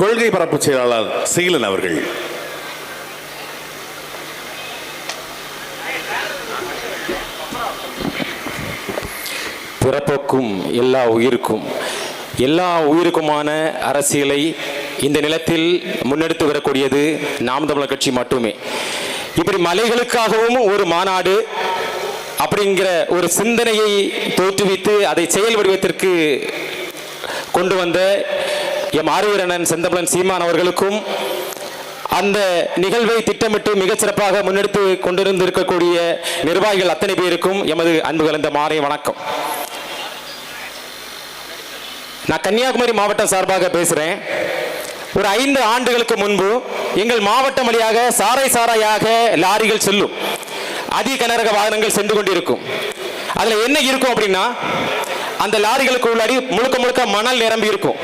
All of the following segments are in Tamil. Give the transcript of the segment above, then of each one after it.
கொள்கை பரப்பு செயலாளர் சீலன் அவர்கள். பிறப்புக்கும் எல்லா உயிருக்கும் எல்லா உயிருக்குமான அரசியலை இந்த நிலத்தில் முன்னெடுத்து வரக்கூடியது நாம் தமிழர் கட்சி மட்டுமே. இப்படி மலைகளுக்காகவும் ஒரு மாநாடு அப்படிங்கிற ஒரு சிந்தனையை தோற்றுவித்து அதை செயல் வடிவத்திற்கு கொண்டு வந்த எம் ஆரியரணன் செந்தமிழன் சீமான் அவர்களுக்கும் அந்த நிகழ்வை திட்டமிட்டு மிகச்சிறப்பாக முன்னெடுத்து கொண்டிருந்திருக்கக்கூடிய நிர்வாகிகள் அத்தனை பேருக்கும் எமது அன்பு கலந்த மாலை வணக்கம். நான் கன்னியாகுமரி மாவட்டம் சார்பாக பேசுகிறேன் ஒரு ஐந்து ஆண்டுகளுக்கு முன்பு எங்கள் மாவட்டம் வழியாக சாறை சாரையாக லாரிகள் செல்லும். அதி கனரக வாகனங்கள் சென்று கொண்டிருக்கும். அதில் என்ன இருக்கும் அப்படின்னா அந்த லாரிகளுக்கு உள்ளாடி முழுக்க முழுக்க மணல் நிரம்பி இருக்கும்.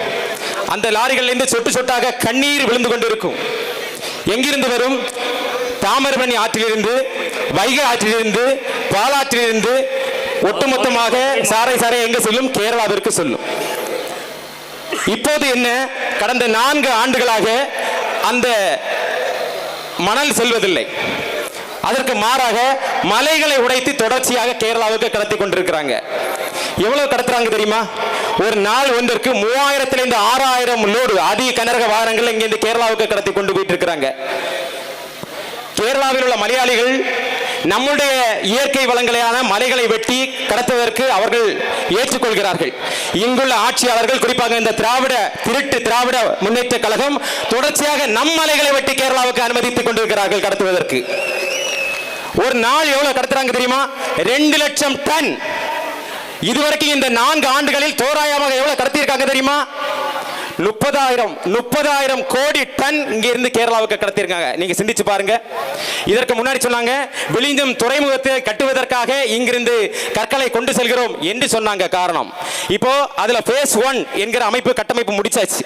அந்த லாரிகள்லேருந்து சொட்டு சொட்டாக கண்ணீர் விழுந்து கொண்டிருக்கும். எங்கிருந்து வரும்? தாமிரபரணி ஆற்றிலிருந்து வைகை ஆற்றிலிருந்து பாலாற்றிலிருந்து ஒட்டுமொத்தமாக சாரை சாரை எங்க செல்லும்? கேரளாவிற்கு சொல்லும். இப்போது என்ன? கடந்த நான்கு ஆண்டுகளாக அந்த மணல் செல்வதில்லை. அதற்கு மாறாக மலைகளை உடைத்து தொடர்ச்சியாக கேரளாவுக்கு கடத்தி கொண்டிருக்கிறாங்க. எவ்வளவு கடத்துறாங்க தெரியுமா? ஒரு நாள் ஒன்றிற்கு மூவாயிரத்திலிருந்து ஆறாயிரம் லோடு அதிக கனரக வாகனங்கள் இங்கிருந்து கேரளாவுக்கு கடத்தி கொண்டு போயிட்டு இருக்கிறாங்க கேரளாவில் உள்ள மலையாளிகள் நம்முடைய இயற்கை வளங்களையான மலைகளை வெட்டி கடத்துவதற்கு அவர்கள் ஏற்றுக்கொள்கிறார்கள். இங்குள்ள ஆட்சியாளர்கள் குறிப்பாக இந்த திராவிட திருட்டு திராவிட முன்னேற்ற கழகம் தொடர்ச்சியாக நம் மலைகளை வெட்டி கேரளாவுக்கு அனுமதித்துக் கொண்டிருக்கிறார்கள் கடத்துவதற்கு. ஒரு நாள் எவ்வளவு கடத்துறாங்க தெரியுமா? ரெண்டு லட்சம் டன் இதுவரைக்கும் இந்த நான்கு ஆண்டுகளில் தோராயமாக எவ்வளவு கடத்தியிருக்காங்க தெரியுமா? முப்பதாயிரம் முப்பதாயிரம் கோடி டன் இங்க இருந்து கேரளாவுக்கு கடத்திருக்காங்க நீங்க சிந்திச்சு பாருங்க. இதற்கு முன்னாடி சொன்னாங்க விழிஞ்சம் துறைமுகத்தை கட்டுவதற்காக இங்கிருந்து கற்களை கொண்டு செல்கிறோம் என்று சொன்னாங்க காரணம். இப்போ அதுல பேஸ் ஒன் என்கிற அமைப்பு கட்டமைப்பு முடிச்சாச்சு.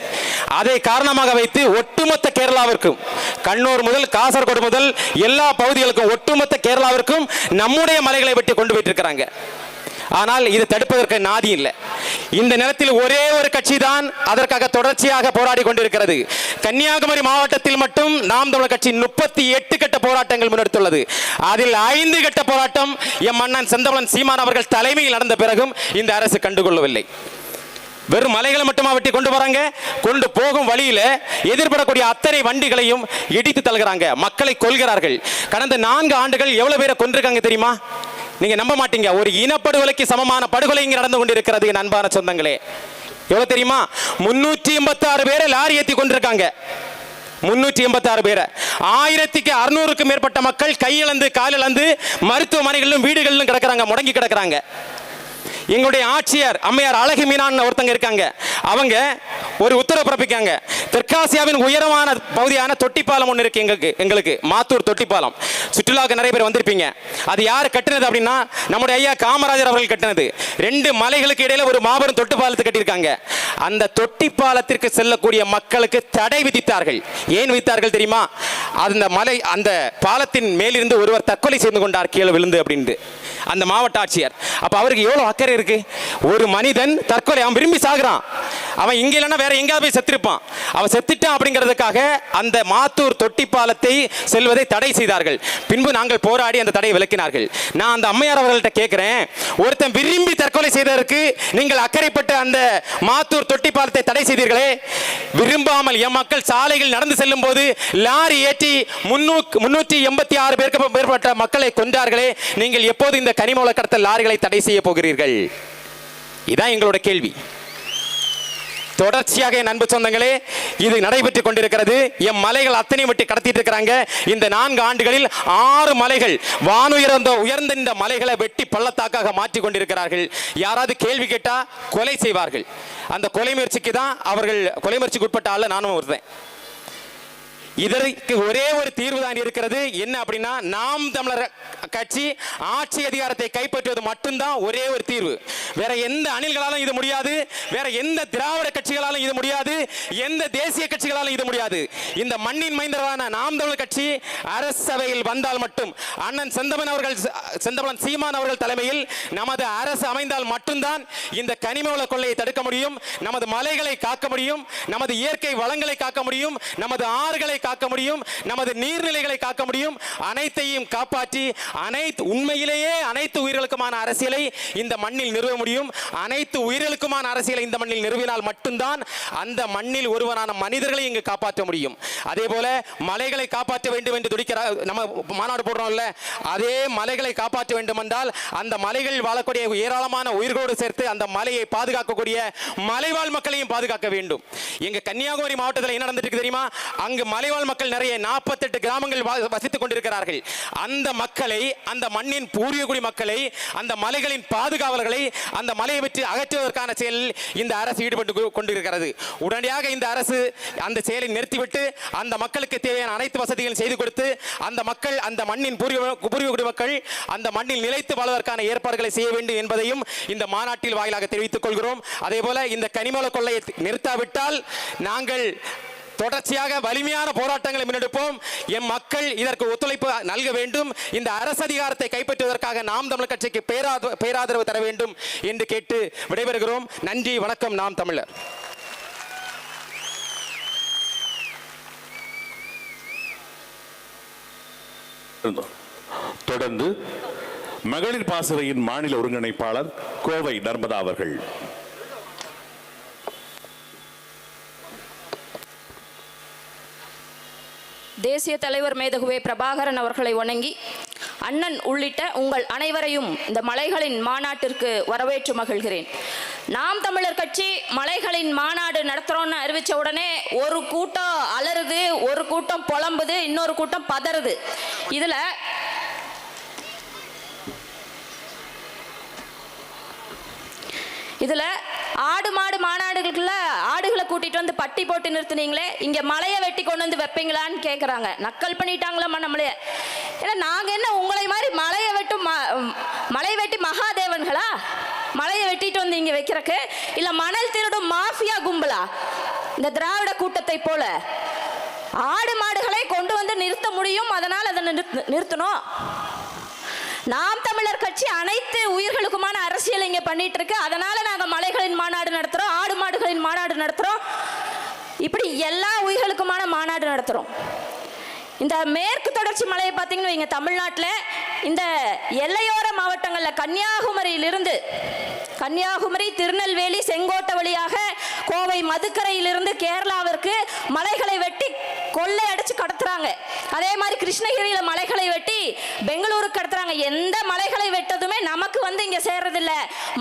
அதை காரணமாக வைத்து ஒட்டுமொத்த கேரளாவிற்கும் கண்ணூர் முதல் காசர்கோடு முதல் எல்லா பகுதிகளுக்கும் ஒட்டுமொத்த கேரளாவிற்கும் நம்முடைய மலைகளை வெட்டி கொண்டு போயிட்டு இருக்கிறாங்க. ஆனால் இது தடுப்பதற்கு நாதி இல்லை. இந்த நிலத்தில் ஒரே ஒரு கட்சி தான் அதற்காக தொடர்ச்சியாக போராடி கொண்டிருக்கிறது. கன்னியாகுமரி மாவட்டத்தில் மட்டும் நாம் தமிழர் கட்சி முப்பத்தி எட்டு கட்ட போராட்டங்கள் முன்னெடுத்துள்ளது. அதில் ஐந்து கட்ட போராட்டம் எம் அண்ணன் செந்தமலன் சீமான் அவர்கள் தலைமையில் நடந்த பிறகும் இந்த அரசு கண்டுகொள்ளவில்லை. வெறும் மலைகளை மட்டுமா வெட்டி கொண்டு போறாங்க கொண்டு போகும் வழியில எதிர்படக்கூடிய அத்தனை வண்டிகளையும் இடித்து தள்ளுகிறாங்க. மக்களை கொள்கிறார்கள் கடந்த நான்கு ஆண்டுகள் எவ்வளவு பேரை கொண்டிருக்காங்க தெரியுமா? நீங்க நம்ப மாட்டீங்க. ஒரு இனப்படுகொலைக்கு சமமான படுகொலை இங்கே நடந்து கொண்டிருக்கிறது என் அன்பான சொந்தங்களே. எவ்வளவு தெரியுமா? முன்னூற்றி எண்பத்தி ஆறு பேரை லாரி ஏற்றி கொண்டிருக்காங்க முன்னூற்றி எண்பத்தி ஆறு பேரை. ஆயிரத்திக்கு அறுநூறுக்கும் மேற்பட்ட மக்கள் கையிழந்து காலிழந்து மருத்துவமனைகளிலும் வீடுகளிலும் கிடக்குறாங்க முடங்கி கிடக்குறாங்க. எங்களுடைய ஆட்சியர் அம்மையார் அழகு மீனான் ஒருத்தங்க இருக்காங்க. அவங்க ஒரு உத்தரவு பிறப்பிக்காங்க. தெற்காசியாவின் உயரமான பகுதியான தொட்டிப்பாலம் ஒன்று இருக்கு எங்களுக்கு எங்களுக்கு மாத்தூர் தொட்டிப்பாலம். சுற்றுலாவுக்கு நிறைய பேர் வந்திருப்பீங்க. அது யார் கட்டினது அப்படின்னா நம்முடைய ஐயா காமராஜர் அவர்கள் கட்டினது. ரெண்டு மலைகளுக்கு இடையில ஒரு மாபெரும் தொட்டிப்பாலத்தை கட்டியிருக்காங்க. அந்த தொட்டிப்பாலத்திற்கு செல்லக்கூடிய மக்களுக்கு தடை விதித்தார்கள். ஏன் விதித்தார்கள் தெரியுமா? அந்த மலை அந்த பாலத்தின் மேலிருந்து ஒருவர் தற்கொலை செய்து கொண்டார் கீழே விழுந்து அப்படின்ட்டு. அந்த மாவட்ட ஆட்சியர். அப்போ அவருக்கு எவ்வளோ அக்கறை இருக்குது ஒரு மனிதன் தற்கொலை அவன் விரும்பி சாகுறான். அவன் இங்கே இல்லைன்னா வேற எங்கேயாவது போய் செத்திருப்பான். அவன் செத்துட்டான் அப்படிங்கிறதுக்காக அந்த மாத்தூர் தொட்டி பாலத்தை செல்வதை தடை செய்தார்கள். பின்பு நாங்கள் போராடி அந்த தடையை விளக்கினார்கள் நான் அந்த அம்மையார் அவர்கள்ட்ட கேட்கிறேன் ஒருத்தன் விரும்பி தற்கொலை செய்ததற்கு நீங்கள் அக்கறைப்பட்ட அந்த மாத்தூர் தொட்டி பாலத்தை தடை செய்தீர்களே. விரும்பாமல் என் மக்கள் சாலைகள் நடந்து செல்லும் போது லாரி ஏற்றி முன்னூற்றி எண்பத்தி ஆறு பேருக்கு மேற்பட்ட மக்களை கொன்றார்களே. நீங்கள் எப்போது இந்த கனிமூல கடத்தல் லாரிகளை தடை செய்ய போகிறீர்கள்? இதான் எங்களோட கேள்வி. தொடர்ச்சியாக என் அன்பு சொந்தங்களே இது நடைபெற்றுக் கொண்டிருக்கிறது. எம் மலைகள் அத்தனை விட்டு கடத்திட்டு இருக்கிறாங்க. இந்த நான்கு ஆண்டுகளில் ஆறு மலைகள் வானுயர்ந்த உயர்ந்த இந்த மலைகளை வெட்டி பள்ளத்தாக்காக மாற்றி கொண்டிருக்கிறார்கள். யாராவது கேள்வி கேட்டா கொலை செய்வார்கள். அந்த கொலை முயற்சிக்கு தான் அவர்கள் கொலை முயற்சிக்கு உட்பட்ட ஆள் நானும் வருவேன் இதற்கு ஒரே ஒரு தீர்வு தான் இருக்கிறது. என்ன அப்படின்னா நாம் தமிழர் கட்சி ஆட்சி அதிகாரத்தை கைப்பற்றுவது மட்டும்தான் ஒரே ஒரு தீர்வு. வேற எந்த அணில்களாலும் இது முடியாது. வேற எந்த திராவிட கட்சிகளாலும் இது முடியாது. எந்த தேசிய கட்சிகளாலும் இது முடியாது. இந்த மண்ணின் மைந்தரான நாம் தமிழர் கட்சி அரசவையில் வந்தால் மட்டும் அண்ணன் செந்தமன் அவர்கள் செந்தமன் சீமான் அவர்கள் தலைமையில் நமது அரசு அமைந்தால் மட்டும்தான் இந்த கனிமவள கொள்ளையை தடுக்க முடியும். நமது மலைகளை காக்க முடியும். நமது இயற்கை வளங்களை காக்க முடியும். நமது ஆறுகளை காக்க முடியும் நமது நீர்நிலைகளை காக்க முடியும். அனைத்தையும் காப்பாற்றி அனைத்து உண்மையிலேயே அனைத்து உயிர்களுக்குமான அரசியலை இந்த மண்ணில் நிறுவ முடியும். அனைத்து உயிர்களுக்குமான அரசியலை இந்த மண்ணில் நிறுவினால் மட்டும்தான் அந்த மண்ணில் ஒருவரான மனிதர்களை இங்கு காப்பாற்ற முடியும். அதே போல மலைகளை காப்பாற்ற வேண்டும் என்று துடிக்கிற நம்ம மாநாடு போடுறோம்ல அதே மலைகளை காப்பாற்ற வேண்டும் என்றால் அந்த மலைகளில் வாழக்கூடிய ஏராளமான உயிர்களோடு சேர்த்து அந்த மலையை பாதுகாக்கக்கூடிய மலைவாழ் மக்களையும் பாதுகாக்க வேண்டும். எங்க கன்னியாகுமரி மாவட்டத்தில் என்ன நடந்துட்டு தெரியுமா? அங்கு மலை மலைவாழ் மக்கள் நிறைய நாற்பத்தெட்டு கிராமங்கள் வசித்துக் கொண்டிருக்கிறார்கள். அந்த மக்களை அந்த மண்ணின் பூரியகுடி மக்களை அந்த மலைகளின் பாதுகாவலர்களை அந்த மலையை பற்றி அகற்றுவதற்கான செயலில் இந்த அரசு ஈடுபட்டு கொண்டிருக்கிறது. உடனடியாக இந்த அரசு அந்த செயலை நிறுத்திவிட்டு அந்த மக்களுக்கு தேவையான அனைத்து வசதிகளும் செய்து கொடுத்து அந்த மக்கள் அந்த மண்ணின் பூர்வீக பூர்வீகுடி மக்கள் அந்த மண்ணில் நிலைத்து வாழ்வதற்கான ஏற்பாடுகளை செய்ய வேண்டும் என்பதையும் இந்த மாநாட்டில் வாயிலாக தெரிவித்துக் கொள்கிறோம். அதே போல இந்த கனிமல கொள்ளையை நிறுத்தாவிட்டால் நாங்கள் தொடர்ச்சியாக வலிமையான போராட்டங்களை முன்னெடுப்போம். எம் மக்கள் இதற்கு ஒத்துழைப்பு நல்க வேண்டும். இந்த அரசு அதிகாரத்தை கைப்பற்றுவதற்காக நாம் தமிழர் கட்சிக்கு பேராத பேராதரவு தர வேண்டும் என்று கேட்டு விடைபெறுகிறோம். நன்றி வணக்கம். நாம் தமிழர். தொடர்ந்து மகளிர் பாசறையின் மாநில ஒருங்கிணைப்பாளர் கோவை நர்மதா அவர்கள். தேசிய தலைவர் மேதகுவே பிரபாகரன் அவர்களை வணங்கி அண்ணன் உள்ளிட்ட உங்கள் அனைவரையும் இந்த மலைகளின் மாநாட்டிற்கு வரவேற்று மகிழ்கிறேன். நாம் தமிழர் கட்சி மலைகளின் மாநாடு நடத்துறோம்னு அறிவிச்ச உடனே ஒரு கூட்டம் அலறுது ஒரு கூட்டம் புலம்புது இன்னொரு கூட்டம் பதறுது. இதுல இதுல ஆடு மாடு மாநாடுகளுக்குள்ள ஆட்களை கூட்டிட்டு வந்து பட்டி போட்டு நிறுத்துனீங்களே இங்க மலையை வெட்டி கொண்டு வந்து வைப்பீங்களான்னு கேக்குறாங்க. நக்கல் பண்ணிட்டாங்களாம்மா நம்மளே. ஏன்னா நாங்க என்ன உங்களை மாதிரி மலையை வெட்டும் மலையை மலை வெட்டி மகாதேவன்களா? மலையை வெட்டிட்டு வந்து இங்க வைக்கிறக்கு? இல்ல மணல் திருடும் மாஃபியா கும்பலா? இந்த திராவிட கூட்டத்தை போல. ஆடு மாடுகளை கொண்டு வந்து நிறுத்த முடியும் அதனால் அதை நிறுத்தணும். நாம் தமிழர் கட்சி அனைத்து உயிர்களுக்குமான அரசியல் இங்கே பண்ணிட்டு இருக்கு அதனால நாங்க மலைகளின் மாநாடு நடத்துறோம் ஆடு மாடுகளின் மாநாடு நடத்துறோம். இப்படி எல்லா உயிர்களுக்குமான மாநாடு நடத்துறோம். இந்த மேற்கு தொடர்ச்சி மலையை பார்த்தீங்கன்னு வைங்க தமிழ்நாட்டில் இந்த எல்லையோர மாவட்டங்களில் கன்னியாகுமரியிலிருந்து கன்னியாகுமரி திருநெல்வேலி செங்கோட்டை வழியாக கோவை மதுக்கரையிலிருந்து கேரளாவிற்கு மலைகளை வெட்டி கொள்ளை அடிச்சு கடத்துறாங்க. அதே மாதிரி கிருஷ்ணகிரியில மலைகளை வெட்டி பெங்களூருக்கு கடத்துறாங்க. எந்த மலைகளை வெட்டதுமே நமக்கு வந்து இங்க சேர்றதில்ல.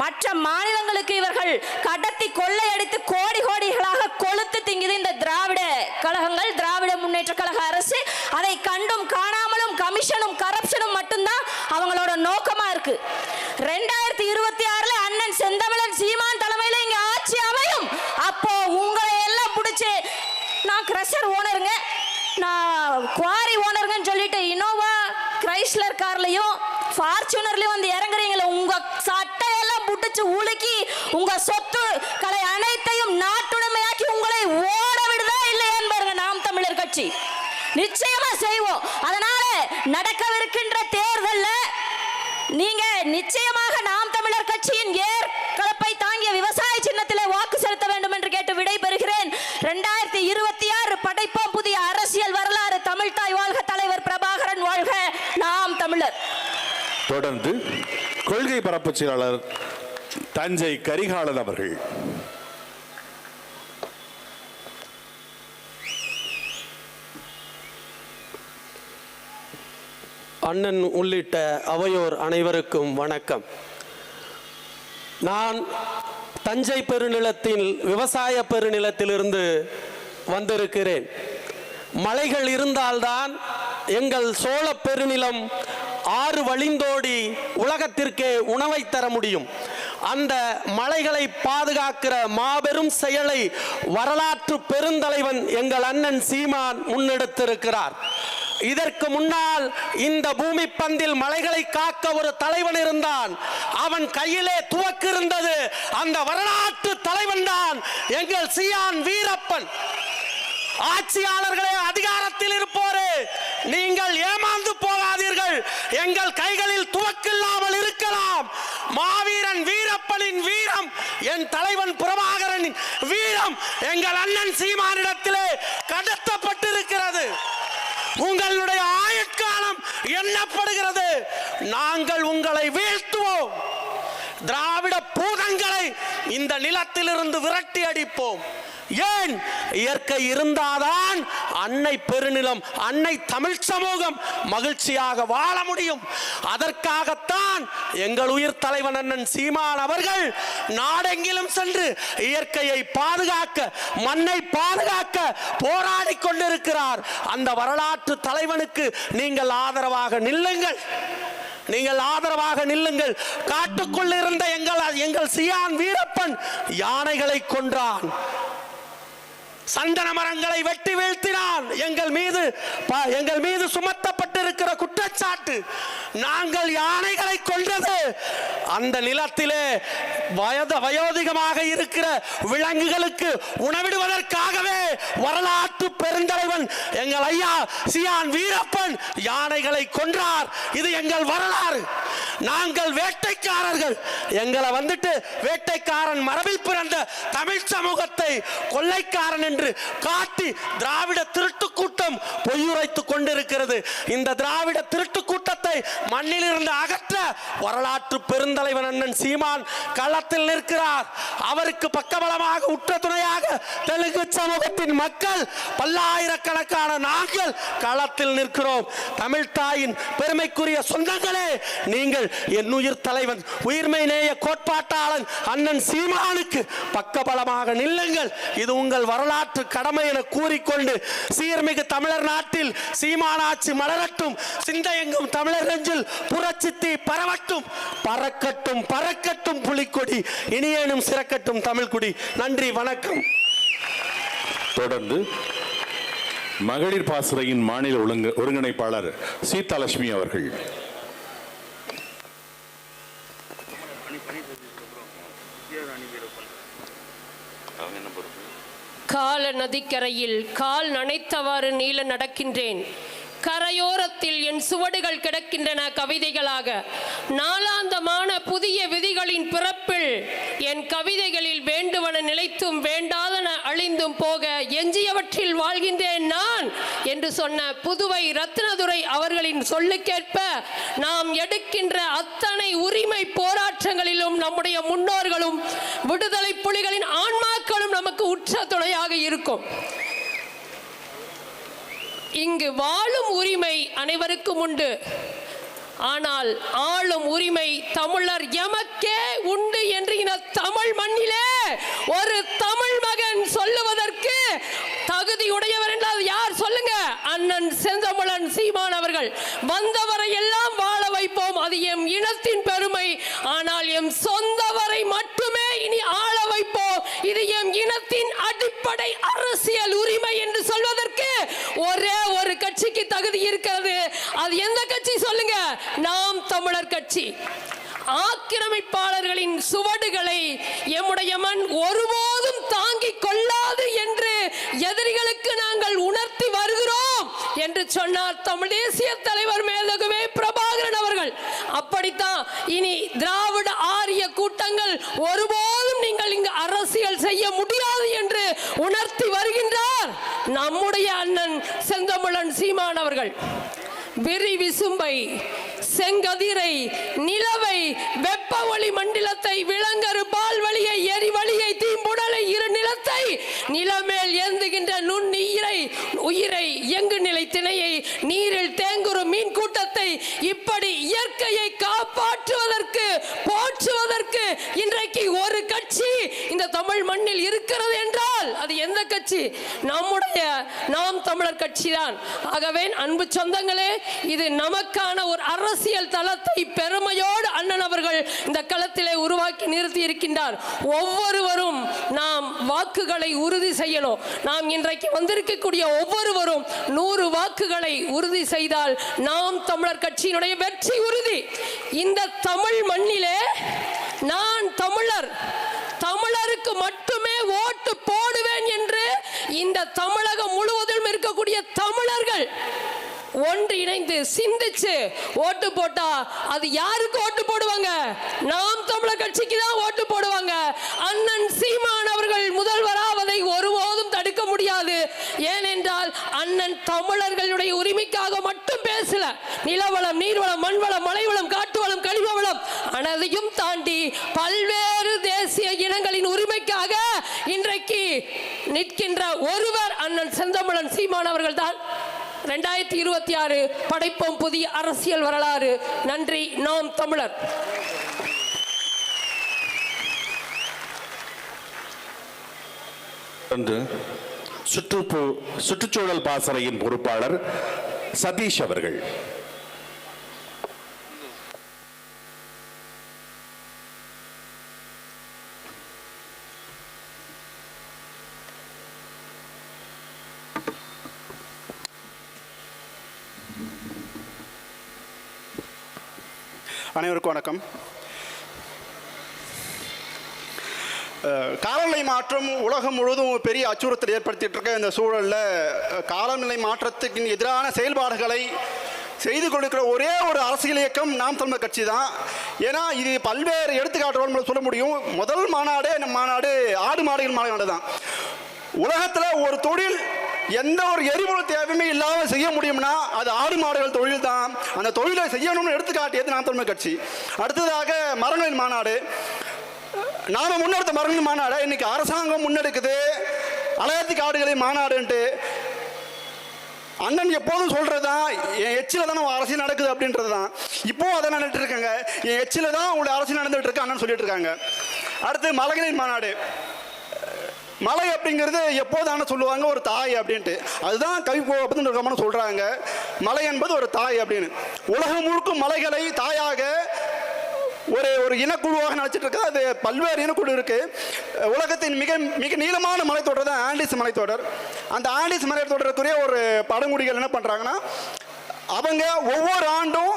மற்ற மாநிலங்களுக்கு இவர்கள் கடத்தி கொள்ளையடித்து கோடி கோடிகளாக கொளுத்து திங்குது இந்த திராவிட கழகங்கள் திராவிட முன்னேற்ற கழக அரசு. அதை கண்டும் காணாமலும் கமிஷனும் கரப்ஷனும் மட்டும்தான் அவங்களோட நோக்கமா இருக்கு. ரெண்டாயிரத்தி இருபத்தி ஆறு நிச்சயமாக நாம் தமிழர் கட்சியின் ஏர் கலப்பை தாங்கிய விவசாய சின்னத்திலே வாக்கு செலுத்த வேண்டும் என்று கேட்டு விடைபெறுகிறேன். ரெண்டாயிரத்தி இருபத்தி ஆறு படைப்போம் புதிய அரசியல் வரலாறு தமிழ்தாய் வாழ்க தலைவர் பிரபாகரன் வாழ்க நாம் தமிழர். தொடர்ந்து கொள்கை பரப்பு செயலாளர் தஞ்சை கரிகாலன் அவர்கள். அண்ணன் உள்ளிட்ட அவையோர் அனைவருக்கும் வணக்கம். நான் தஞ்சை பெருநிலத்தில் விவசாய பெருநிலத்திலிருந்து வந்திருக்கிறேன். மலைகள் இருந்தால்தான் எங்கள் சோழ பெருநிலம் ஆறு வழிந்தோடி உலகத்திற்கே உணவை தர முடியும். அந்த மலைகளை பாதுகாக்கிற மாபெரும் செயலை வரலாற்று பெருந்தலைவன் எங்கள் அண்ணன் சீமான் முன்னெடுத்திருக்கிறார். இதற்கு முன்னால் இந்த பூமி பந்தில் மலைகளை காக்க ஒரு தலைவன் இருந்தான். அவன் கையிலே துவக்கு இருந்தது அந்த வரலாற்று தலைவன் தான் எங்கள் சியான் வீரப்பன். ஆட்சியாளர்களே அதிகாரத்தில் இருப்போரே நீங்கள் ஏமாந்து போகாதீர்கள். எங்கள் கைகளில் துவக்கில்லாமல் இருக்கலாம். மாவீரன் வீரப்பனின் வீரம் என் தலைவன் பிரபாகரனின் வீரம். எங்கள் அண்ணன் சீமானிடத்திலே நாங்கள் உங்களை வீழ்த்துவோம். திராவிட பூதங்களை இந்த நிலத்திலிருந்து விரட்டி அடிப்போம். ஏன்? இயற்கை இருந்தாதான் அன்னை பெருநிலம் அன்னை தமிழ் சமூகம் மகிழ்ச்சியாக வாழ முடியும். அதற்காகத்தான் எங்கள் உயிர் தலைவன் அண்ணன் சீமான் அவர்கள் நாடெங்கிலும் சென்று இயற்கையை பாதுகாக்க மண்ணை பாதுகாக்க போராடி கொண்டிருக்கிறார். அந்த வரலாற்று தலைவனுக்கு நீங்கள் ஆதரவாக நில்லுங்கள். நீங்கள் ஆதரவாக நில்லுங்கள். காட்டுக்குள் இருந்த எங்கள் எங்கள் சியான் வீரப்பன் யானைகளை கொன்றான். சந்தன மரங்களை வெட்டி வீழ்த்தினான். எங்கள் மீது ப- எங்கள் மீது சுமத்தப்பட்டிருக்கிற குற்றச்சாட்டு நாங்கள் யானைகளை கொன்றது. அந்த நிலத்திலே வயது வயோதிகமாக இருக்கிற விலங்குகளுக்கு உணவிடுவதற்காகவே வரலாற்று பெருந்தலைவன் எங்கள் ஐயா சியான் வீரப்பன் யானைகளை கொன்றார். இது எங்கள் வரலாறு. நாங்கள் வேட்டைக்காரர்கள். எங்களை வந்துட்டு வேட்டைக்காரன் மரபில் பிறந்த தமிழ் சமூகத்தை கொள்ளைக்காரன் என்று காட்டி திராவிட திருட்டு கூட்டம் பொய்யுரைத்துக் கொண்டிருக்கிறது. இந்த திராவிட திருட்டு கூட்டத்தை மண்ணில் இருந்து அகற்ற வரலாற்று பெருந்தலைவன் அண்ணன் சீமான் களத்தில் நிற்கிறார். அவருக்கு பக்கபலமாக உற்ற துணையாக தெலுங்கு சமூகத்தின் மக்கள் பல்லாயிரக்கணக்கான நாங்கள் களத்தில் நிற்கிறோம். தமிழ் தாயின் பெருமைக்குரிய சொந்தங்களே நீங்கள் என் உயிர் தலைவன் உயிர்மை நேய கோட்பாட்டாளன் அண்ணன் சீமானுக்கு பக்கபலமாக நில்லுங்கள். இது உங்கள் வரலாற்று கடமை என கூறிக்கொண்டு சீர்மிகு தமிழர் நாட்டில் சீமானாட்சி மலரட்டும் சிந்தையெங்கும் தமிழர் நெஞ்சில் புரட்சித்தி பரவட்டும். பறக்கட்டும் பறக்கட்டும் புலிக்கொடி இனியேனும் சிறக்கட்டும் தமிழ்குடி. நன்றி வணக்கம். தொடர்ந்து மகளிர் பாசறையின் மாநில ஒழுங்கு ஒருங்கிணைப்பாளர் சீதாலட்சுமி அவர்கள். கால நதிக்கரையில் கால் நனைத்தவாறு நீள நடக்கின்றேன். கரையோரத்தில் என் சுவடுகள் கிடக்கின்றன கவிதைகளாக. நாளாந்தமான புதிய விதிகளின் பிறப்பில் என் கவிதைகளில் வேண்டுவன நிலைத்தும் வேண்டாதன அழிந்தும் போக எஞ்சியவற்றில் வாழ்கின்றேன் நான் என்று சொன்ன புதுவை ரத்னதுரை அவர்களின் சொல்லுக்கேற்ப நாம் எடுக்கின்ற அத்தனை உரிமை போராட்டங்களிலும் நம்முடைய முன்னோர்களும் விடுதலை புலிகளின் ஆன்மா நமக்கு உற்ற துணையாக இருக்கும். இங்கு வாழும் உரிமை அனைவருக்கும் உண்டு. ஆனால் ஆளும் உரிமை தமிழர் எமக்கே உண்டு என்று இந்த தமிழ் மண்ணிலே ஒரு தமிழ் மகன் சொல்லுவதற்கு தகுதி உடையவர் என்றால் யார் சொல்லுங்க? அண்ணன் செந்தமிழன் சீமான் அவர்கள். வந்தவரை எல்லாம் வாழ வைப்போம். அது எம் இனத்தின் பெருமை. ஆனால் எம் சொந்த மட்டுமே இனி ஆள வைப்போம் இது எம் இனத்தின் அடிப்படை அரசியல் உரிமை என்று சொல்வதற்கு ஒரே ஒரு கட்சிக்கு தகுதி இருக்கிறது. அது எந்த கட்சி சொல்லுங்க? நாம் தமிழர் கட்சி. ஆக்கிரமிப்பாளர்களின் சுவடுகளை எம்முடைய மண் ஒருபோதும் தாங்கிக் கொள்ளாது என்று எதிரிகளுக்கு நாங்கள் உணர்த்தி வருகிறோம் என்று சொன்னார் தமிழ் தேசிய தலைவர் மேலகுவே அப்படித்தான். இனி திராவிட ஆரிய கூட்டங்கள் ஒருபோதும் நீங்கள் இங்கு அரசியல் செய்ய முடியாது என்று உணர்த்தி வருகின்றார் நம்முடைய அண்ணன் செந்தமிழன் சீமான் அவர்கள். விரி விசும்பை செங்கதிரை நிலவை வெப்ப ஒளி மண்டலத்தை விளங்கறு பால் வழியை எரிவழியை நிலத்தை நிலமேல் ஏந்துகின்ற நுண்ணுயிரை உயிரை இயங்கு நிலை திணையை நீரில் தேங்குறும் மீன் கூட்டத்தை இப்படி இயற்கையை காப்பாற்றுவதற்கு போற்றுவதற்கு இன்றைக்கு ஒரு கட்சி இந்த தமிழ் மண்ணில் இருக்கிறது என்றால் அது எந்த கட்சி? நம்முடைய நாம் தமிழர் கட்சி தான் ஆகவே அன்பு சொந்தங்களே இது நமக்கான ஒரு அரசியல் தளத்தை பெருமையோடு அண்ணன் அவர்கள் இந்த களத்திலே உருவாக்கி நிறுத்தி இருக்கின்றார். ஒவ்வொருவரும் நாம் வாக்குகளை உறுதி செய்யணும். நாம் இன்றைக்கு வந்திருக்கக்கூடிய ஒவ்வொருவரும் நூறு வாக்குகளை உறுதி செய்தால் நாம் தமிழர் கட்சியினுடைய வெற்றி உறுதி. இந்த தமிழ் மண்ணிலே நான் தமிழர். தமிழருக்கு மட்டுமே ஓட்டு போடுவேன் என்று இந்த தமிழகம் முழுவதும் இருக்கக்கூடிய தமிழர்கள் ஒன்று இணைந்து சிந்திச்சு ஓட்டு போட்டா அது யாருக்கு ஓட்டு போடுவாங்க? நாம் தமிழர் கட்சிக்கு தான் ஓட்டு போடுவாங்க. அண்ணன் சீமான் அவர்கள் முதல்வராவதை ஒருபோதும் தடுக்க முடியாது. ஏனென்றால் அண்ணன் தமிழர்களுடைய உரிமைக்காக மட்டும் பேசல. நிலவளம் நீர்வளம் மண்வளம் மலைவளம் காட்டுவளம் கனிம வளம் அனைத்தையும் தாண்டி பல்வேறு தேசிய இனங்களின் உரிமைக்காக இன்றைக்கு நிற்கின்ற ஒருவர் அண்ணன் செந்தமிழன் சீமான் அவர்கள் தான் ரெண்டாயிரத்தி இருபத்தி ஆறு படைப்போம் புதிய அரசியல் வரலாறு. நன்றி நாம் தமிழர். சுற்றுச்சூழல் பாசறையின் பொறுப்பாளர் சதீஷ் அவர்கள். அனைவருக்கும் வணக்கம். காலநிலை மாற்றம் உலகம் முழுவதும் பெரிய அச்சுறுத்தல் ஏற்படுத்திட்டு இருக்க. இந்த சூழலில் காலநிலை மாற்றத்துக்கு எதிரான செயல்பாடுகளை செய்து கொடுக்கிற ஒரே ஒரு அரசியல் இயக்கம் நாம் தமிழர் கட்சி தான். ஏன்னா இது பல்வேறு எடுத்துக்காட்டுகள் நம்ம சொல்ல முடியும். முதல் மாநாடே நம்ம மாநாடு ஆடு மாடுகள் மாநாடு தான். உலகத்தில் ஒரு தொழில் எந்த ஒரு எரிபொருள் தேவையுமே இல்லாமல் செய்ய முடியும்னா அது ஆடு மாடுகள் தொழில் தான் அந்த தொழிலை செய்யணும்னு எடுத்துக்காட்டியது நாம் தமிழ் கட்சி. அடுத்ததாக மரங்களின் மாநாடு. நாம முன்னெடுத்த மரங்களின் மாநாடை இன்னைக்கு அரசாங்கம் முன்னெடுக்குது. அலையாத்தி காடுகளின் மாநாடுன்ட்டு. அண்ணன் எப்போதும் சொல்கிறது தான் என் எச்சில் தான் அரசியல் நடக்குது அப்படின்றது தான் இப்போவும் அதை நடந்துட்டு இருக்காங்க? என் எச்சில் தான் உங்களுடைய அரசியல் நடந்துகிட்டு இருக்கு அண்ணன் சொல்லிட்டு இருக்காங்க. அடுத்து மலகளின் மாநாடு. மலை அப்படிங்கிறது எப்போதான சொல்லுவாங்க ஒரு தாய் அப்படின்ட்டு. அதுதான் கவி கோபத்துன்னு சொல்கிறாங்க மலை என்பது ஒரு தாய் அப்படின்னு. உலகம் முழுக்கும் மலைகளை தாயாக ஒரு ஒரு இனக்குழுவாக நினச்சிட்டு இருக்கா. அது பல்வேறு இனக்குழு இருக்குது உலகத்தின் மிக மிக நீளமான மலைத்தொடர் தான் ஆண்டிஸ் மலைத்தொடர். அந்த ஆண்டிஸ் மலைத்தொடருக்குரிய ஒரு பழங்குடிகள் என்ன பண்ணுறாங்கன்னா அவங்க ஒவ்வொரு ஆண்டும்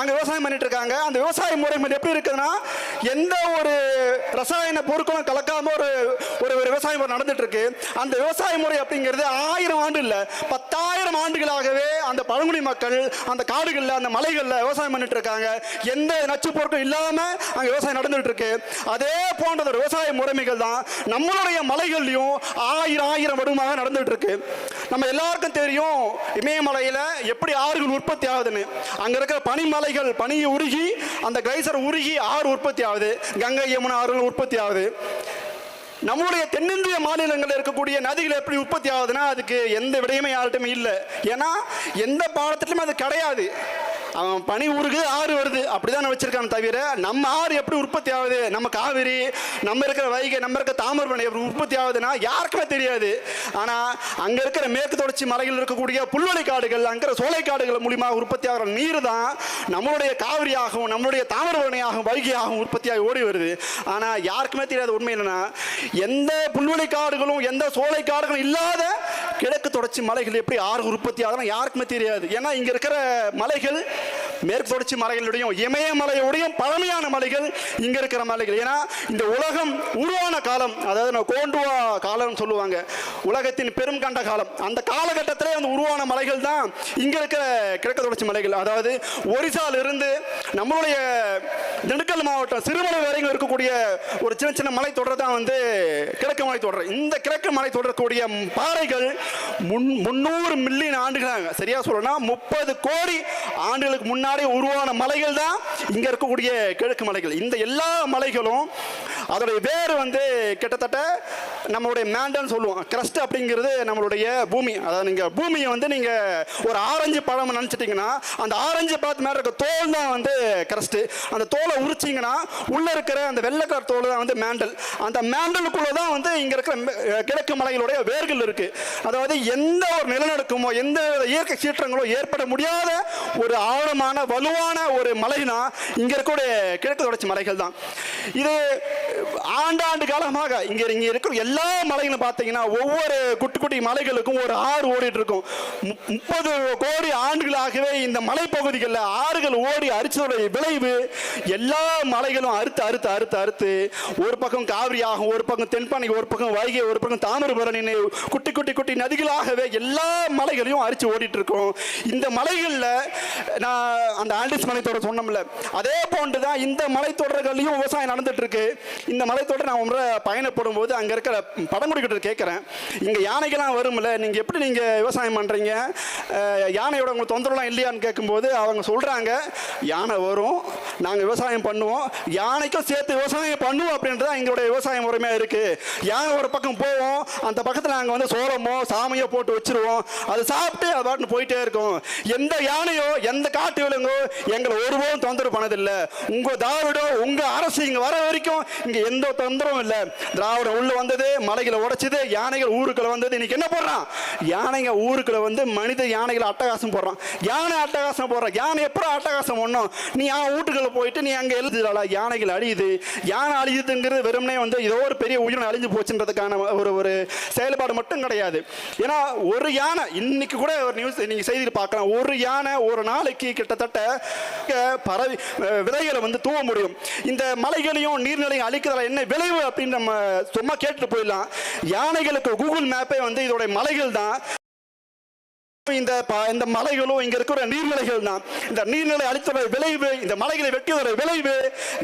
அங்கே விவசாயம் பண்ணிட்டு இருக்காங்க. அந்த விவசாய முறை எப்படி இருக்குதுன்னா எந்த ஒரு ரசாயன பொருட்களும் கலக்காம ஒரு ஒரு ஒரு நடந்துட்டு இருக்கு. அந்த விவசாய முறை அப்படிங்கிறது ஆயிரம் ஆண்டு இல்லை ஆயிரம் ஆண்டுகளாகவே அந்த பழங்குடி மக்கள் அந்த காடுகளில் அந்த மலைகளில் விவசாயம் பண்ணிட்டு இருக்காங்க. எந்த நச்சு பொருட்களும் இல்லாம அங்கே விவசாயம் நடந்துட்டு இருக்கு. அதே போன்ற ஒரு விவசாய முறைமைகள் தான் நம்மளுடைய மலைகள்லையும் ஆயிரம் ஆயிரம் வருடமாக நடந்துட்டு இருக்கு. நம்ம எல்லாருக்கும் தெரியும் இமயமலையில எப்படி ஆறுகள் உற்பத்தி ஆகுதுன்னு. அங்க இருக்கிற பனிமலைகள் பனி உருகி அந்த கிளைசர் உருகி ஆறு உற்பத்தி ஆகுது. கங்கை யமுனா ஆறுகள் உற்பத்தி ஆகுது. நம்முடைய தென்னிந்திய மாநிலங்களில் இருக்கக்கூடிய நதிகள் எப்படி உற்பத்தி ஆகுதுன்னா அதுக்கு எந்த விடயமே யார்கிட்டயுமே இல்லை. ஏன்னா எந்த பாடத்திலுமே அது கிடையாது. அவன் பனி ஊருக்கு ஆறு வருது. அப்படிதான் வச்சிருக்கான் தவிர நம்ம ஆறு எப்படி உற்பத்தி ஆகுது? நம்ம காவிரி நம்ம இருக்கிற வைகை நம்ம இருக்கிற தாமிரபரணி எப்படி உற்பத்தி ஆகுதுன்னா யாருக்குமே தெரியாது. ஆனால் அங்கே இருக்கிற மேற்கு தொடர்ச்சி மலையில் இருக்கக்கூடிய புல்வெளி காடுகள் அங்கே இருக்கிற சோலை காடுகள் மூலியமாக உற்பத்தி ஆகிற நீர் தான் நம்மளுடைய காவிரியாகவும் நம்மளுடைய தாமிரபரணியாகவும் வைகையாகவும் உற்பத்தியாகி ஓடி வருது. ஆனால் யாருக்குமே தெரியாத உண்மை என்னன்னா எந்த புல்வெளி காடுகளும் எந்த சோலை காடுகளும் இல்லாத கிழக்கு தொடர்ச்சி மலைகள் எப்படி ஆறு உற்பத்தி ஆகுதுன்னு யாருக்குமே தெரியாது. ஏன்னா இங்கே இருக்கிற மலைகள் மேற்கு தொடர்ச்சி மலைகளுடையும் இமயமலையுடையும் பழமையான மலைகள் இங்கே இருக்கிற மலைகள். ஏன்னா இந்த உலகம் உருவான காலம் அதாவது நம்ம கோண்டுவா காலம்னு சொல்லுவாங்க உலகத்தின் பெரும் கண்ட காலம். அந்த காலகட்டத்திலே அந்த உருவான மலைகள் தான் இங்கே இருக்கிற கிழக்கு தொடர்ச்சி மலைகள். அதாவது ஒரிசாலிருந்து நம்மளுடைய திண்டுக்கல் மாவட்டம் சிறுமலை வரைக்கும் இருக்கக்கூடிய ஒரு சின்ன சின்ன மலை தொடர் தான் வந்து கிழக்கு மலை தொடர். இந்த கிழக்கு மலை தொடரக்கூடிய பாறைகள் முன் முந்நூறு மில்லியன் ஆண்டுகளாக சரியா சொல்லணும்னா முப்பது கோடி ஆண்டுகளுக்கு முன்னாடி உருவான மலைகள் தான் இங்கே இருக்கக்கூடிய கிழக்கு மலைகள். இந்த எல்லா மலைகளும் அதோடைய வேர் வந்து கிட்டத்தட்ட நம்மளுடைய மேண்டன்னு சொல்லுவோம். கிரஸ்ட் அப்படிங்கிறது நம்மளுடைய பூமி. அதாவது நீங்கள் பூமியை வந்து நீங்கள் ஒரு ஆரஞ்சு பழம் நினச்சிட்டிங்கன்னா அந்த ஆரஞ்சு பழத்து மேலே இருக்க தோல் தான் வந்து கிரஸ்ட்டு அந்த தோலை உரிச்சிங்கன்னா உள்ளே இருக்கிற அந்த வெள்ளைக்கார் தோல் தான் வந்து மேண்டல் அந்த மேண்டலுக்குள்ளே தான் வந்து இங்கே இருக்கிற கிழக்கு மலைகளுடைய வேர்கள் இருக்குது அதாவது எந்த ஒரு நிலநடுக்கமோ எந்த வித இயற்கை சீற்றங்களோ ஏற்பட முடியாத ஒரு ஆழமான வலுவான ஒரு மலைனா இங்கே இருக்கக்கூடிய கிழக்கு தொடர்ச்சி மலைகள் தான். இது ஆண்டாண்டு காலமாக இங்கே இங்கே இருக்கிற எல்லா மலைகளும் பார்த்தீங்கன்னா ஒவ்வொரு குட்டி குட்டி மலைகளுக்கும் ஒரு ஆறு ஓடிட்டு இருக்கும். மு- முப்பது கோடி ஆண்டுகளாகவே இந்த மலைப்பகுதிகளில் ஆறுகள் ஓடி அரிச்சதுடைய விளைவு எல்லா மலைகளும் அறுத்து அறுத்து அறுத்து அறுத்து ஒரு பக்கம் காவிரி ஆகும் ஒரு பக்கம் தென்பானை ஒரு பக்கம் வைகை ஒரு பக்கம் தாமிரபுரணி குட்டி குட்டி குட்டி நதிகளாகவே எல்லா மலைகளையும் அரிச்சு ஓடிட்டு இருக்கும். இந்த மலைகளில் நான் அந்த ஆண்டிஸ் மலைத்தொடர் சொன்னோம்ல அதே போன்று தான் இந்த மலைத்தொடர்களையும் விவசாயம் நடந்துட்டு இருக்கு. இந்த மலைத்தோட்டை நான் உங்களை பயணப்படும் போது அங்கே இருக்கிற பழங்குடிக்கிட்ட கேட்குறேன். இங்கே யானைகள்லாம் வரும்ல நீங்கள் எப்படி நீங்கள் விவசாயம் பண்ணுறீங்க யானையோட உங்களுக்கு தொந்தரவுலாம் இல்லையான்னு கேட்கும்போது அவங்க சொல்கிறாங்க யானை வரும் நாங்கள் விவசாயம் பண்ணுவோம். யானைக்கும் சேர்த்து விவசாயம் பண்ணுவோம் அப்படின்றது எங்களுடைய விவசாய முறைமையாக இருக்குது யானை ஒரு பக்கம் போவோம் அந்த பக்கத்தில் நாங்கள் வந்து சோளமோ சாமையோ போட்டு வச்சிருவோம். அது சாப்பிட்டு அது பாட்டுன்னு போயிட்டே இருக்கும். எந்த யானையோ எந்த காட்டு விலங்கோ எங்களை ஒருபோதும் தொந்தரவு பண்ணதில்லை. உங்கள் தாவிடோ உங்கள் அரசு இங்கே வர வரைக்கும் இங்க எந்த தொந்தரவும் இல்லை. திராவிடம் உள்ள வந்தது மலைகளை உடைச்சது யானைகள் ஊருக்குள்ள வந்தது. இன்னைக்கு என்ன போடுறான்? யானைங்க ஊருக்குள்ள வந்து மனித யானைகளை அட்டகாசம் போடுறான். யானை அட்டகாசம் போடுறான் யானை எப்போ அட்டகாசம் ஒன்றும் நீ ஆ வீட்டுக்குள்ள போயிட்டு நீ அங்கே எழுதுடா யானைகள் அழியுது. யானை அழியுதுங்கிறது வெறுமனே வந்து ஏதோ ஒரு பெரிய உயிரினம் அழிஞ்சு போச்சுன்றதுக்கான ஒரு ஒரு செயல்பாடு மட்டும் கிடையாது. ஏன்னா ஒரு யானை இன்னைக்கு கூட ஒரு நியூஸ் நீங்க செய்தி பார்க்கலாம். ஒரு யானை ஒரு நாளைக்கு கிட்டத்தட்ட பரவி விதைகளை வந்து தூவ முடியும். இந்த மலைகளையும் நீர்நிலையும் அழிக்கிறதுல என்ன விளைவு அப்படின்னு நம்ம சும்மா கேட்டுட்டு போயிடலாம். யானைகளுக்கு கூகுள் மேப்பே வந்து இதோட மலைகள் தான். இந்த இந்த மலைகளும் இங்க இருக்கிற நீர்நிலைகள் தான் இந்த நீர்நிலை அழித்தோட விளைவு இந்த மலைகளை வெட்டியதோட விளைவு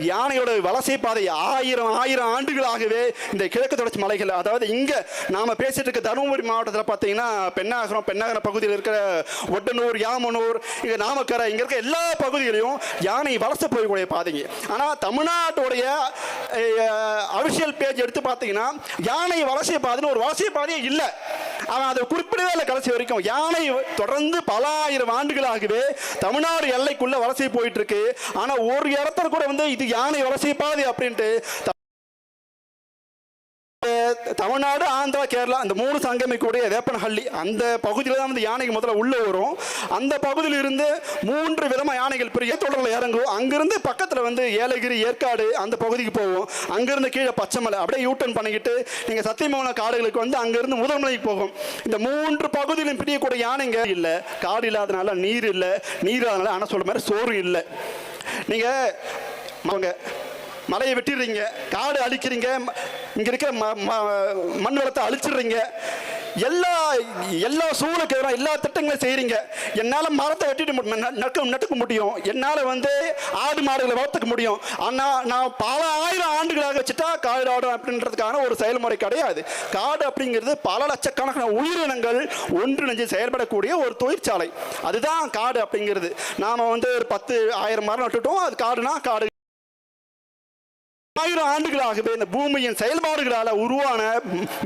யானையோட வலசை பாதை ஆயிரம் ஆயிரம் ஆண்டுகளாகவே இந்த கிழக்கு தொடர்ச்சி மலைகள். அதாவது இங்க நாம பேசிட்டு இருக்க தருமபுரி மாவட்டத்தில் பார்த்தீங்கன்னா பெண்ணாகரம் பெண்ணாகரம் பகுதியில் இருக்கிற ஒட்டனூர் யாமனூர் இங்க நாமக்கரை இங்க இருக்க எல்லா பகுதிகளையும் யானை வலசை போகக்கூடிய பாதைங்க. ஆனா தமிழ்நாட்டுடைய அபிஷியல் பேஜ் எடுத்து பார்த்தீங்கன்னா யானை வலசை பாதைன்னு ஒரு வலசை பாதையே இல்லை. அவன் அதை குறிப்பிடவே இல்லை கடைசி வரைக்கும். யானை தொடர்ந்து பல ஆயிரம் ஆண்டுகளாகவே தமிழ்நாடு எல்லைக்குள்ள வலசை போயிட்டு இருக்கு. ஆனா ஒரு இடத்துல கூட வந்து இது யானை வலசை பாதி அப்படின்ட்டு தமிழ்நாடு ஆந்திரா கேரளா இந்த மூணு சங்கமிக்கூடிய வேப்பனஹள்ளி அந்த பகுதியில் தான் வந்து யானைக்கு முதல்ல உள்ளே வரும். அந்த பகுதியில் இருந்து மூன்று விதமாக யானைகள் பெரிய தொடரில் இறங்கும். அங்கிருந்து பக்கத்தில் வந்து ஏலகிரி ஏற்காடு அந்த பகுதிக்கு போவோம் அங்கிருந்து கீழே பச்சைமலை அப்படியே யூட்டன் பண்ணிக்கிட்டு நீங்கள் சத்தியமங்கலம் காடுகளுக்கு வந்து அங்கிருந்து முதல்மலைக்கு போகும். இந்த மூன்று பகுதியிலும் பிரியக்கூடிய யானைங்க இல்லை. காடு இல்லாதனால நீர் இல்லை. நீர் இல்லாதனால ஆனால் சொல்கிற மாதிரி சோறு இல்லை. நீங்கள் அவங்க மலையை வெட்டிடுறீங்க காடு அழிக்கிறீங்க இங்கே இருக்க இருக்கிற ம- ம- மண் வளத்தை அழிச்சிடுறீங்க. எல்லா எல்லா சூழலுக்கு எதிராக எல்லா திட்டங்களையும் செய்கிறீங்க என்னால் மரத்தை வெட்டிட்டு மு- நட்டுக்க முடியும். என்னால் வந்து ஆடு மாடுகளை வளர்த்துக்க முடியும். ஆனால் நான் பல ஆயிரம் ஆண்டுகளாக வச்சுட்டா காடு ஆடும் அப்படின்றதுக்கான ஒரு செயல்முறை கிடையாது. காடு அப்படிங்கிறது பல லட்சக்கணக்கான உயிரினங்கள் ஒன்றிணைஞ்சு செயல்படக்கூடிய ஒரு தொழிற்சாலை. அதுதான் காடு அப்படிங்கிறது. நாம் வந்து ஒரு பத்து ஆயிரம் மரம் நட்டுட்டோம். அது காடுனா காடு ஆயிரம் ஆண்டுகளாகவே இந்த பூமியின் செயல்பாடுகளால உருவான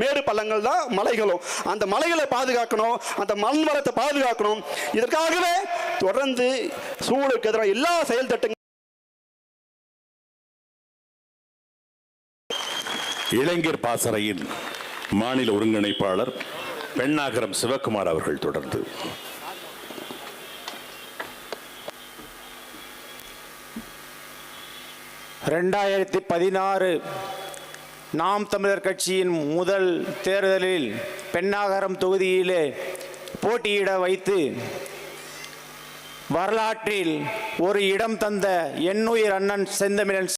மேடு பள்ளங்கள் தான் மலைகளும். அந்த மலைகளை பாதுகாக்கணும் அந்த மண் வளத்தை பாதுகாக்கணும். இதற்காகவே தொடர்ந்து சூழலுக்கு எதிராக எல்லா செயல் திட்டங்களும் இளைஞர் பாசறையின் மாநில ஒருங்கிணைப்பாளர் பெண்ணாகரம் சிவகுமார் அவர்கள் தொடர்ந்து. ரெண்டாயிரத்தி பதினாறு நாம் தமிழர் கட்சியின் முதல் தேர்தலில் பெண்ணாகரம் தொகுதியிலே போட்டியிட வைத்து வரலாற்றில் ஒரு இடம் தந்த எண்ணுயிர் அண்ணன் செந்தமிழன்